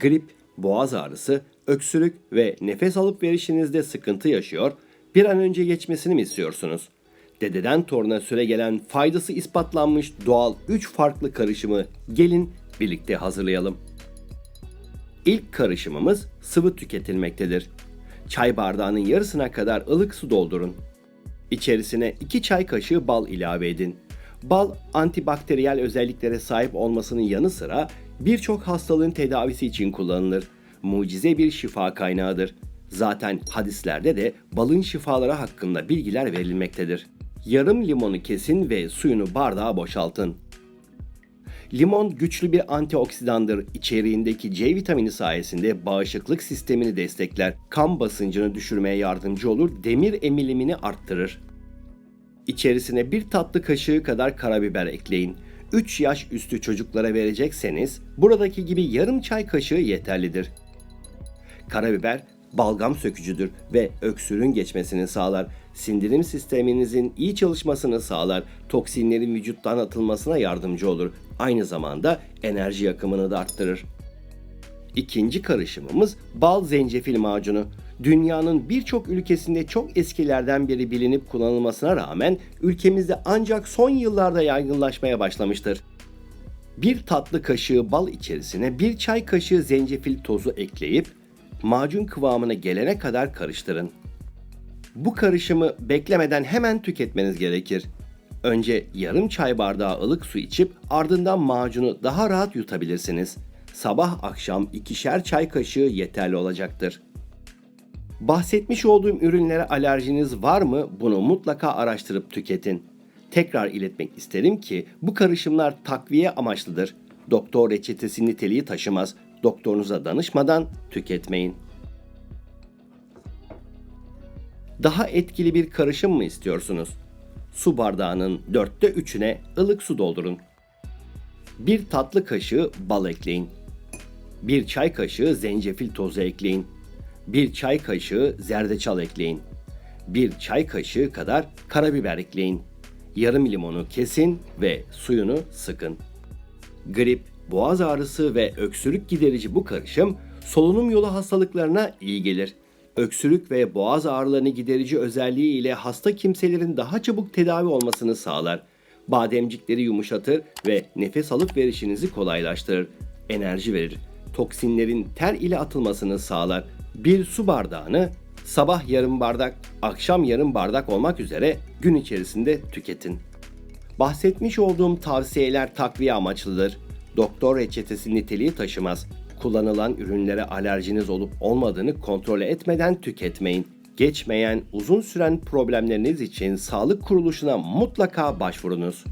grip, boğaz ağrısı, öksürük ve nefes alıp verişinizde sıkıntı yaşıyor, bir an önce geçmesini mi istiyorsunuz? Dededen toruna süre gelen faydası ispatlanmış doğal 3 farklı karışımı gelin birlikte hazırlayalım. İlk karışımımız sıvı tüketilmektedir. Çay bardağının yarısına kadar ılık su doldurun. İçerisine 2 çay kaşığı bal ilave edin. Bal antibakteriyel özelliklere sahip olmasının yanı sıra birçok hastalığın tedavisi için kullanılır. Mucize bir şifa kaynağıdır. Zaten hadislerde de balın şifaları hakkında bilgiler verilmektedir. Yarım limonu kesin ve suyunu bardağa boşaltın. Limon güçlü bir antioksidandır. İçeriğindeki C vitamini sayesinde bağışıklık sistemini destekler, kan basıncını düşürmeye yardımcı olur, demir emilimini arttırır. İçerisine bir tatlı kaşığı kadar karabiber ekleyin. 3 yaş üstü çocuklara verecekseniz buradaki gibi yarım çay kaşığı yeterlidir. Karabiber balgam sökücüdür ve öksürüğün geçmesini sağlar. Sindirim sisteminizin iyi çalışmasını sağlar. Toksinlerin vücuttan atılmasına yardımcı olur. Aynı zamanda enerji yakımını da arttırır. İkinci karışımımız bal zencefil macunu. Dünyanın birçok ülkesinde çok eskilerden beri bilinip kullanılmasına rağmen ülkemizde ancak son yıllarda yaygınlaşmaya başlamıştır. Bir tatlı kaşığı bal içerisine bir çay kaşığı zencefil tozu ekleyip macun kıvamına gelene kadar karıştırın. Bu karışımı beklemeden hemen tüketmeniz gerekir. Önce yarım çay bardağı ılık su içip ardından macunu daha rahat yutabilirsiniz. Sabah akşam ikişer çay kaşığı yeterli olacaktır. Bahsetmiş olduğum ürünlere alerjiniz var mı? Bunu mutlaka araştırıp tüketin. Tekrar iletmek isterim ki bu karışımlar takviye amaçlıdır. Doktor reçetesi niteliği taşımaz. Doktorunuza danışmadan tüketmeyin. Daha etkili bir karışım mı istiyorsunuz? Su bardağının dörtte üçüne ılık su doldurun. Bir tatlı kaşığı bal ekleyin. Bir çay kaşığı zencefil tozu ekleyin. Bir çay kaşığı zerdeçal ekleyin. Bir çay kaşığı kadar karabiber ekleyin. Yarım limonu kesin ve suyunu sıkın. Grip, boğaz ağrısı ve öksürük giderici bu karışım solunum yolu hastalıklarına iyi gelir. Öksürük ve boğaz ağrılarını giderici özelliği ile hasta kimselerin daha çabuk tedavi olmasını sağlar. Bademcikleri yumuşatır ve nefes alıp verişinizi kolaylaştırır. Enerji verir. Toksinlerin ter ile atılmasını sağlar. Bir su bardağını sabah yarım bardak, akşam yarım bardak olmak üzere gün içerisinde tüketin. Bahsetmiş olduğum tavsiyeler takviye amaçlıdır. Doktor reçetesi niteliği taşımaz. Kullanılan ürünlere alerjiniz olup olmadığını kontrol etmeden tüketmeyin. Geçmeyen, uzun süren problemleriniz için sağlık kuruluşuna mutlaka başvurunuz.